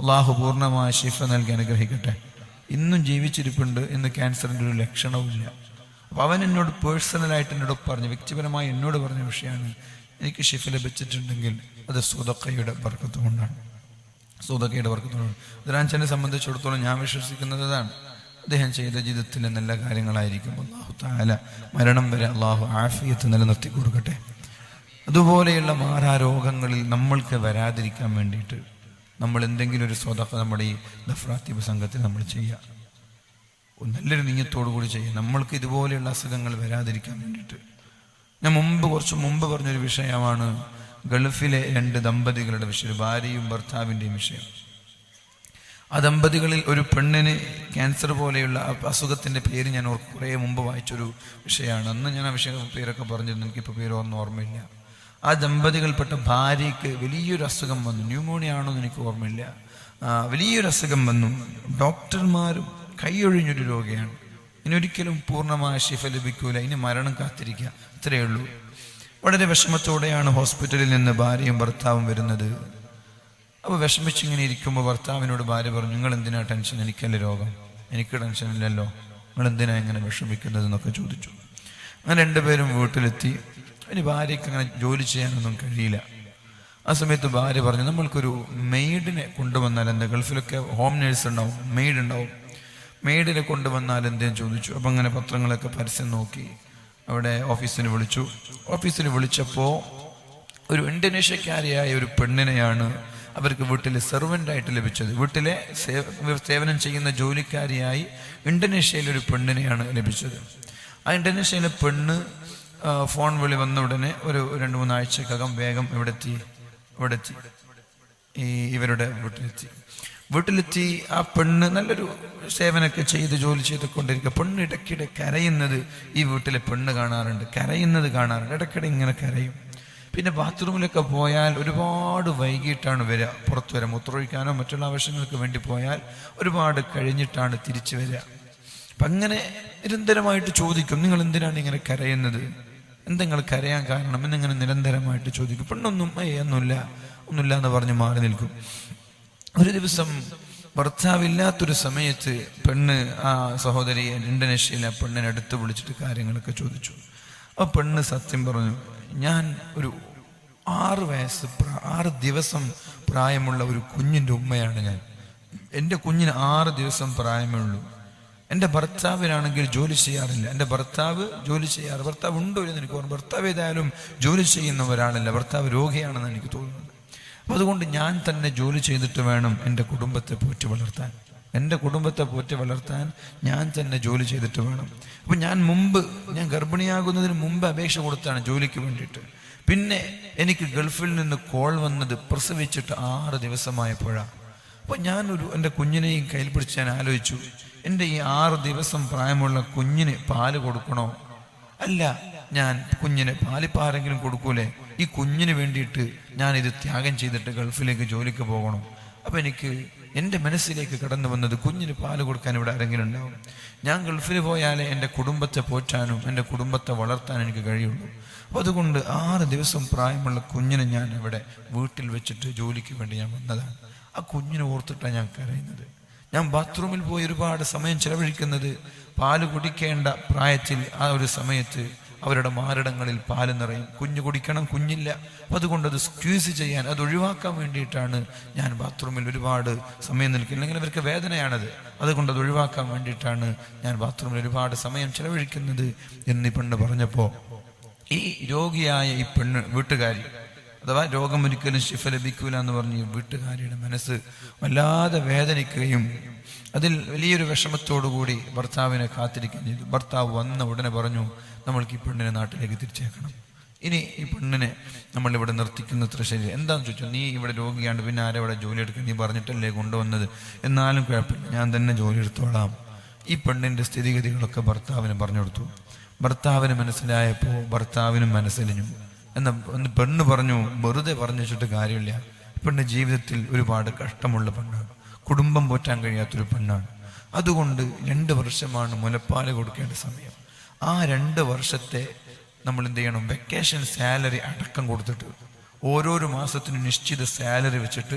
അള്ളാഹു പൂർണമായ ഷിഫ നൽകി അനുഗ്രഹിക്കട്ടെ. ഇന്നും ജീവിച്ചിരിപ്പുണ്ട് എന്ന് ക്യാൻസറിന്റെ ഒരു ലക്ഷണവുമില്ല. അപ്പോൾ അവൻ എന്നോട് പേഴ്സണലായിട്ട് എന്നോട് പറഞ്ഞു വ്യക്തിപരമായി എന്നോട് പറഞ്ഞ വിഷയമാണ് എനിക്ക് ഷിഫ് ലഭിച്ചിട്ടുണ്ടെങ്കിൽ അത് സുതക്കയുടെ ബർക്കത്ത് കൊണ്ടാണ്. സുതക്കയുടെ വർക്കത്തോളം ദ്രാൻചനെ സംബന്ധിച്ചിടത്തോളം ഞാൻ വിശ്വസിക്കുന്നത് അതാണ്. അദ്ദേഹം ചെയ്ത ജീവിതത്തിലെ നല്ല കാര്യങ്ങളായിരിക്കും. അള്ളാഹു താല മരണം വരെ അള്ളാഹു ആഫിയത്ത് നിലനിർത്തി കൊടുക്കട്ടെ. അതുപോലെയുള്ള മാറാരോഗങ്ങളിൽ നമ്മൾക്ക് വരാതിരിക്കാൻ വേണ്ടിയിട്ട് നമ്മൾ എന്തെങ്കിലും ഒരു സ്വതക്ക നമ്മുടെ ഈ ദഫ്രാത്തീബ് സംഘത്തിൽ നമ്മൾ ചെയ്യുക. നല്ലൊരു നീയത്തോടു കൂടി ചെയ്യും. നമ്മൾക്ക് ഇതുപോലെയുള്ള അസുഖങ്ങൾ വരാതിരിക്കാൻ വേണ്ടിയിട്ട്. ഞാൻ മുമ്പ് കുറച്ച് മുമ്പ് പറഞ്ഞൊരു വിഷയമാണ്. ഗൾഫിലെ രണ്ട് ദമ്പതികളുടെ വിഷയം. ഭാര്യയും ഭർത്താവിന്റെയും വിഷയം. ആ ദമ്പതികളിൽ ഒരു പെണ്ണിന് ക്യാൻസർ പോലെയുള്ള അസുഖത്തിന്റെ പേര് ഞാൻ കുറേ മുമ്പ് വായിച്ചൊരു വിഷയമാണ്. അന്ന് ഞാൻ ആ വിഷയം പേരൊക്കെ പറഞ്ഞിരുന്നു. എനിക്കിപ്പോൾ പേര് ഒന്നും ഓർമ്മയില്ല. ആ ദമ്പതികൾപ്പെട്ട ഭാര്യയ്ക്ക് വലിയൊരു അസുഖം വന്നു. ന്യൂമോണിയ ആണോ എന്ന് എനിക്ക് ഓർമ്മയില്ല. വലിയൊരു അസുഖം വന്നു. ഡോക്ടർമാരും കൈയൊഴിഞ്ഞൊരു രോഗിയാണ്. ഇനൊരിക്കലും പൂർണമായ ശിഫ ലഭിക്കൂല. ഇനി മരണം കാത്തിരിക്കുക ഇത്രയേ ഉള്ളൂ. വളരെ വിഷമത്തോടെയാണ് ഹോസ്പിറ്റലിൽ നിന്ന് ഭാര്യയും ഭർത്താവും വരുന്നത്. അപ്പോൾ വിഷമിച്ചിങ്ങനെ ഇരിക്കുമ്പോൾ ഭർത്താവിനോട് ഭാര്യ പറഞ്ഞു നിങ്ങൾ എന്തിനാ ടെൻഷൻ? എനിക്കല്ലേ രോഗം. എനിക്ക് ടെൻഷൻ ഇല്ലല്ലോ നിങ്ങൾ എന്തിനാ ഇങ്ങനെ വിഷമിക്കുന്നത് എന്നൊക്കെ ചോദിച്ചു. അങ്ങനെ രണ്ടുപേരും വീട്ടിലെത്തി. ഇനി ഭാര്യയ്ക്ക് അങ്ങനെ ജോലി ചെയ്യാനൊന്നും കഴിയില്ല. ആ സമയത്ത് ഭാര്യ പറഞ്ഞു നമ്മൾക്കൊരു മെയ്ഡിനെ കൊണ്ടുവന്നാൽ എന്താ? ഗൾഫിലൊക്കെ ഹോം നേഴ്സ് ഉണ്ടാവും മെയ്ഡ് ഉണ്ടാവും. മെയ്ഡിനെ കൊണ്ടുവന്നാൽ എന്തേലും ചോദിച്ചു. അപ്പം അങ്ങനെ പത്രങ്ങളൊക്കെ പരസ്യം നോക്കി. അവിടെ ഓഫീസിൽ വിളിച്ചു. ഓഫീസിൽ വിളിച്ചപ്പോൾ ഒരു ഇന്തോനേഷ്യക്കാരിയായ ഒരു പെണ്ണിനെയാണ് അവർക്ക് വീട്ടിലെ സെർവന്റായിട്ട് ലഭിച്ചത്. വീട്ടിലെ സേവ- സേവനം ചെയ്യുന്ന ജോലിക്കാരിയായി ഇന്തോനേഷ്യയിലെ ഒരു പെണ്ണിനെയാണ് ലഭിച്ചത്. ആ ഇന്തോനേഷ്യയിലെ പെണ്ണ് ഫോൺ വിളി വന്ന ഉടനെ ഒരു രണ്ട് മൂന്നാഴ്ചക്കകം വേഗം ഇവിടെത്തി ഇവിടെത്തി. ഈ ഇവരുടെ വീട്ടിലെത്തി. വീട്ടിലെത്തി ആ പെണ്ണ് നല്ലൊരു സേവനമൊക്കെ ചെയ്ത് ജോലി ചെയ്തുകൊണ്ടിരിക്കുക. പെണ്ണ് ഇടയ്ക്കിടെ കരയുന്നത് ഈ വീട്ടിലെ പെണ്ണ് കാണാറുണ്ട്. കരയുന്നത് കാണാറുണ്ട്. ഇടയ്ക്കിടെ ഇങ്ങനെ കരയും. പിന്നെ ബാത്റൂമിലൊക്കെ പോയാൽ ഒരുപാട് വൈകിട്ടാണ് വരിക. പുറത്തു വരാം മൂത്രമൊഴിക്കാനോ മറ്റുള്ള ആവശ്യങ്ങൾക്ക് വേണ്ടി പോയാൽ ഒരുപാട് കഴിഞ്ഞിട്ടാണ് തിരിച്ചു വരിക. അപ്പം അങ്ങനെ നിരന്തരമായിട്ട് ചോദിക്കും നിങ്ങൾ എന്തിനാണ് ഇങ്ങനെ കരയുന്നത്? എന്തെങ്കിലും കരയാൻ കാരണം? എന്നിങ്ങനെ നിരന്തരമായിട്ട് ചോദിക്കും. പെണ്ണൊന്നും ഏ ഒന്നുമില്ല. ഒന്നുമില്ല എന്ന് പറഞ്ഞ് മാറി നിൽക്കും. ഒരു ദിവസം ഭർത്താവില്ലാത്തൊരു സമയത്ത് പെണ്ണ് ആ സഹോദരിയെ ആ പെണ്ണിനെ അടുത്ത് വിളിച്ചിട്ട് കാര്യങ്ങളൊക്കെ ചോദിച്ചു. ആ പെണ്ണ് സത്യം പറഞ്ഞു ഞാൻ ഒരു ആറ് വയസ്സ് ആറ് ദിവസം പ്രായമുള്ള ഒരു കുഞ്ഞിന്റെ ഉമ്മയാണ് ഞാൻ. എന്റെ കുഞ്ഞിന് ആറ് ദിവസം പ്രായമേ ഉള്ളൂ. എന്റെ ഭർത്താവിനാണെങ്കിൽ ജോലി ചെയ്യാറില്ല. എന്റെ ഭർത്താവ് ജോലി ചെയ്യാറ് ഭർത്താവ് ഉണ്ടോ എന്ന് എനിക്ക് ഓർമ്മ ഭർത്താവ് ഏതായാലും ജോലി ചെയ്യുന്ന ഒരാളല്ല. ഭർത്താവ് രോഗിയാണെന്ന് എനിക്ക് തോന്നുന്നു. അതുകൊണ്ട് ഞാൻ തന്നെ ജോലി ചെയ്തിട്ട് വേണം എന്റെ കുടുംബത്തെ പോറ്റി വളർത്താൻ. എന്റെ കുടുംബത്തെ പോറ്റി വളർത്താൻ ഞാൻ തന്നെ ജോലി ചെയ്തിട്ട് വേണം. അപ്പം ഞാൻ മുമ്പ് ഞാൻ ഗർഭിണിയാകുന്നതിന് മുമ്പ് അപേക്ഷ കൊടുത്താണ് ജോലിക്ക് വേണ്ടിയിട്ട്. പിന്നെ എനിക്ക് ഗൾഫിൽ നിന്ന് കോൾ വന്നത് പ്രസവിച്ചിട്ട് ആറ് ദിവസമായപ്പോഴാണ് അപ്പോൾ ഞാനൊരു എന്റെ കുഞ്ഞിനെയും കയ്യിൽ പിടിച്ച് ഞാൻ ആലോചിച്ചു. എന്റെ ഈ ആറ് ദിവസം പ്രായമുള്ള കുഞ്ഞിന് പാൽ കൊടുക്കണോ? അല്ല ഞാൻ കുഞ്ഞിന് പാലിപ്പാരെങ്കിലും കൊടുക്കൂലേ? ഈ കുഞ്ഞിന് വേണ്ടിയിട്ട് ഞാൻ ഇത് ത്യാഗം ചെയ്തിട്ട് ഗൾഫിലേക്ക് ജോലിക്ക് പോകണം. അപ്പം എനിക്ക് എന്റെ മനസ്സിലേക്ക് കടന്നു വന്നത് കുഞ്ഞിന് പാൽ കൊടുക്കാൻ ഇവിടെ ആരെങ്കിലും ഉണ്ടാവും? ഞാൻ ഗൾഫിൽ പോയാലേ എന്റെ കുടുംബത്തെ പോറ്റാനും എന്റെ കുടുംബത്തെ വളർത്താനും എനിക്ക് കഴിയുള്ളൂ. അപ്പോൾ അതുകൊണ്ട് ആറ് ദിവസം പ്രായമുള്ള കുഞ്ഞിനെ ഞാൻ ഇവിടെ വീട്ടിൽ വെച്ചിട്ട് ജോലിക്ക് വേണ്ടി ഞാൻ വന്നതാണ്. ആ കുഞ്ഞിനെ ഓർത്തിട്ടാണ് ഞാൻ കരയുന്നത്. ഞാൻ ബാത്റൂമിൽ പോയി ഒരുപാട് സമയം ചെലവഴിക്കുന്നത് പാൽ കുടിക്കേണ്ട പ്രായത്തിൽ ആ ഒരു സമയത്ത് അവരുടെ മാരടങ്ങളിൽ പാൽ നിറയും. കുഞ്ഞു കുടിക്കണം കുഞ്ഞില്ല. അതുകൊണ്ട് അത് സ്ക്യൂസ് ചെയ്യാൻ അത് ഒഴിവാക്കാൻ വേണ്ടിയിട്ടാണ് ഞാൻ ബാത്റൂമിൽ ഒരുപാട് സമയം നിൽക്കുന്നത്. അല്ലെങ്കിൽ അവർക്ക് വേദനയാണത്. അതുകൊണ്ട് അത് ഒഴിവാക്കാൻ വേണ്ടിയിട്ടാണ് ഞാൻ ബാത്റൂമിൽ ഒരുപാട് സമയം ചെലവഴിക്കുന്നത് എന്ന് പെണ്ണ് പറഞ്ഞപ്പോൾ ഈ രോഗിയായ ഈ പെണ്ണ് വീട്ടുകാരി അഥവാ രോഗം ഒരിക്കലും ശിഫ ലഭിക്കൂല എന്ന് പറഞ്ഞ് വീട്ടുകാരിയുടെ മനസ്സ് വല്ലാതെ വേദനിക്കുകയും അതിൽ വലിയൊരു വിഷമത്തോടുകൂടി ഭർത്താവിനെ കാത്തിരിക്കുകയും ചെയ്തു. ഭർത്താവ് വന്ന ഉടനെ പറഞ്ഞു നമ്മൾക്ക് ഈ പെണ്ണിനെ നാട്ടിലേക്ക് തിരിച്ചേക്കണം. ഇനി ഈ പെണ്ണിനെ നമ്മൾ ഇവിടെ നിർത്തിക്കുന്നത്ര ശരി എന്താണെന്ന് ചോദിച്ചു നീ ഇവിടെ രോഗിയാണ്ട് പിന്നെ ആരെ ഇവിടെ ജോലി എടുക്കാൻ നീ പറഞ്ഞിട്ടല്ലേ കൊണ്ടുവന്നത്? എന്നാലും കുഴപ്പമില്ല ഞാൻ തന്നെ ജോലി എടുത്തോളാം. ഈ പെണ്ണിന്റെ സ്ഥിതിഗതികളൊക്കെ ഭർത്താവിന് പറഞ്ഞു കൊടുത്തു. ഭർത്താവിന് മനസ്സിലായപ്പോൾ ഭർത്താവിനും മനസ്സിലിഞ്ഞു. എന്ന പെണ്ണ് പറഞ്ഞു വെറുതെ പറഞ്ഞു വെച്ചിട്ട് കാര്യമില്ല. പെണ്ണ് ജീവിതത്തിൽ ഒരുപാട് കഷ്ടമുള്ള പെണ്ണാണ്. കുടുംബം പോറ്റാൻ കഴിയാത്തൊരു പെണ്ണാണ്. അതുകൊണ്ട് രണ്ട് വർഷമാണ് മുലപ്പാൽ കൊടുക്കേണ്ട സമയം. ആ രണ്ട് വർഷത്തെ നമ്മൾ എന്ത് ചെയ്യണം? വെക്കേഷൻ സാലറി അടക്കം കൊടുത്തിട്ട് ഓരോരോ മാസത്തിനും നിശ്ചിത സാലറി വെച്ചിട്ട്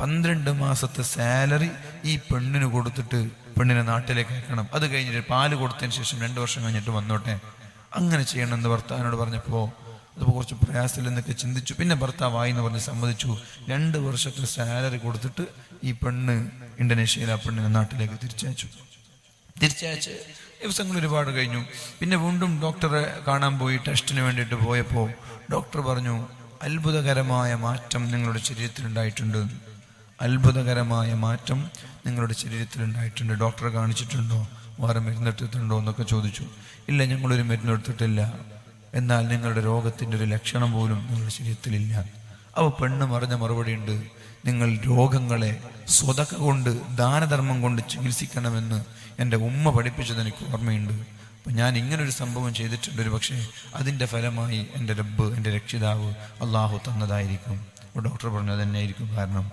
പന്ത്രണ്ട് മാസത്തെ സാലറി ഈ പെണ്ണിന് കൊടുത്തിട്ട് പെണ്ണിനെ നാട്ടിലേക്ക് അയക്കണം. അത് കഴിഞ്ഞിട്ട് പാൽ കൊടുത്തതിന് ശേഷം രണ്ട് വർഷം കഴിഞ്ഞിട്ട് വന്നോട്ടെ. അങ്ങനെ ചെയ്യണമെന്ന് ഭർത്താവിനോട് പറഞ്ഞപ്പോൾ അതിപ്പോൾ കുറച്ച് പ്രയാസത്തിൽ എന്നൊക്കെ ചിന്തിച്ചു. പിന്നെ ഭർത്താവായി എന്ന് പറഞ്ഞ് സമ്മതിച്ചു. രണ്ട് വർഷത്തെ സാലറി കൊടുത്തിട്ട് ഈ പെണ്ണ് ഇന്തോനേഷ്യയിലെ ആ പെണ്ണിനെ നാട്ടിലേക്ക് തിരിച്ചയച്ചു. തിരിച്ചയച്ച് ദിവസങ്ങൾ ഒരുപാട് കഴിഞ്ഞു. പിന്നെ വീണ്ടും ഡോക്ടറെ കാണാൻ പോയി ടെസ്റ്റിന് വേണ്ടിയിട്ട് പോയപ്പോൾ ഡോക്ടർ പറഞ്ഞു അത്ഭുതകരമായ മാറ്റം നിങ്ങളുടെ ശരീരത്തിൽ ഉണ്ടായിട്ടുണ്ട്. അത്ഭുതകരമായ മാറ്റം നിങ്ങളുടെ ശരീരത്തിൽ ഉണ്ടായിട്ടുണ്ട്. ഡോക്ടറെ കാണിച്ചിട്ടുണ്ടോ? വേറെ മരുന്നെടുത്തിട്ടുണ്ടോ എന്നൊക്കെ ചോദിച്ചു. ഇല്ല ഞങ്ങളൊരു മരുന്നെടുത്തിട്ടില്ല എന്നാൽ നിങ്ങളുടെ രോഗത്തിന്റെ ഒരു ലക്ഷണം പോലും നിങ്ങളുടെ ശരീരത്തിലില്ല. അവ പെണ്ണ് മറിഞ്ഞ മറുപടി ഉണ്ട് നിങ്ങൾ രോഗങ്ങളെ സ്വതക്ക കൊണ്ട് ദാനധർമ്മം കൊണ്ട് ചികിത്സിക്കണമെന്ന് എന്റെ ഉമ്മ പഠിപ്പിച്ചത് എനിക്ക് ഓർമ്മയുണ്ട്. അപ്പം ഞാൻ ഇങ്ങനൊരു സംഭവം ചെയ്തിട്ടുണ്ട്. ഒരു പക്ഷേ അതിന്റെ ഫലമായി എന്റെ റബ്ബ് എന്റെ രക്ഷിതാവ് അള്ളാഹു തന്നതായിരിക്കും. അപ്പോൾ ഡോക്ടർ പറഞ്ഞത് തന്നെയായിരിക്കും കാരണം.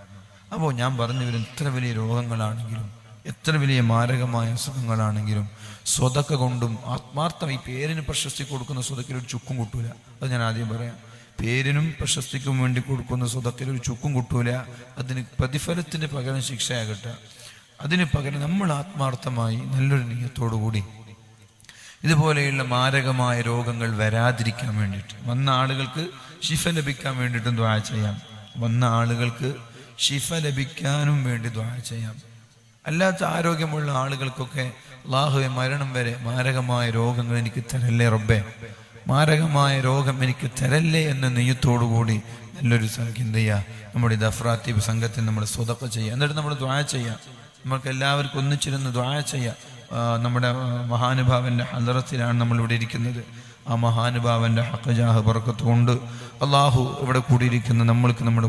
അപ്പോൾ ഞാൻ പറഞ്ഞു ഇത്ര വലിയ രോഗങ്ങളാണെങ്കിലും എത്ര വലിയ മാരകമായ അസുഖങ്ങളാണെങ്കിലും സ്വതക്ക കൊണ്ടും ആത്മാർത്ഥം ഈ പേരിന് പ്രശസ്തി കൊടുക്കുന്ന സ്വതക്കിൽ ഒരു ചുക്കും കൂട്ടൂല. അത് ഞാൻ ആദ്യം പറയാം. പേരിനും പ്രശസ്തിക്കും വേണ്ടി കൊടുക്കുന്ന സ്വതക്കിൽ ഒരു ചുക്കും കൂട്ടൂല. അതിന് പ്രതിഫലത്തിന് പകരം ശിക്ഷയാകട്ടെ. അതിന് പകരം നമ്മൾ ആത്മാർത്ഥമായി നല്ലൊരു നീയത്തോടുകൂടി ഇതുപോലെയുള്ള മാരകമായ രോഗങ്ങൾ വരാതിരിക്കാൻ വേണ്ടിയിട്ട് വന്ന ആളുകൾക്ക് ശിഫ ലഭിക്കാൻ വേണ്ടിയിട്ടും ദ്വാ ചെയ്യാം. വന്ന ആളുകൾക്ക് ശിഫ ലഭിക്കാനും വേണ്ടി ദ്വാ ചെയ്യാം. അല്ലാത്ത ആരോഗ്യമുള്ള ആളുകൾക്കൊക്കെ അള്ളാഹുവെ മരണം വരെ മാരകമായ രോഗങ്ങൾ എനിക്ക് തരല്ലേ റബ്ബേ? മാരകമായ രോഗം എനിക്ക് തരല്ലേ എന്ന നെയ്യത്തോടുകൂടി നല്ലൊരു സംഖ്യ ചെയ്യുക നമ്മുടെ ദഫ്രാത്തീബ് സംഘത്തിൽ നമ്മൾ സ്വതക്ക ചെയ്യുക എന്നിട്ട് നമ്മൾ ദ്വായ ചെയ്യാം. നമുക്ക് എല്ലാവർക്കും ഒന്നിച്ചിരുന്ന് ദ്വായ ചെയ്യാം. നമ്മുടെ മഹാനുഭാവന്റെ ഹലറത്തിലാണ് നമ്മൾ ഇവിടെ ഇരിക്കുന്നത്. ആ മഹാനുഭാവന്റെ ഹക്കജാഹ് പുറക്കത്തുകൊണ്ട് അള്ളാഹു ഇവിടെ കൂടിയിരിക്കുന്ന നമ്മൾക്ക് നമ്മുടെ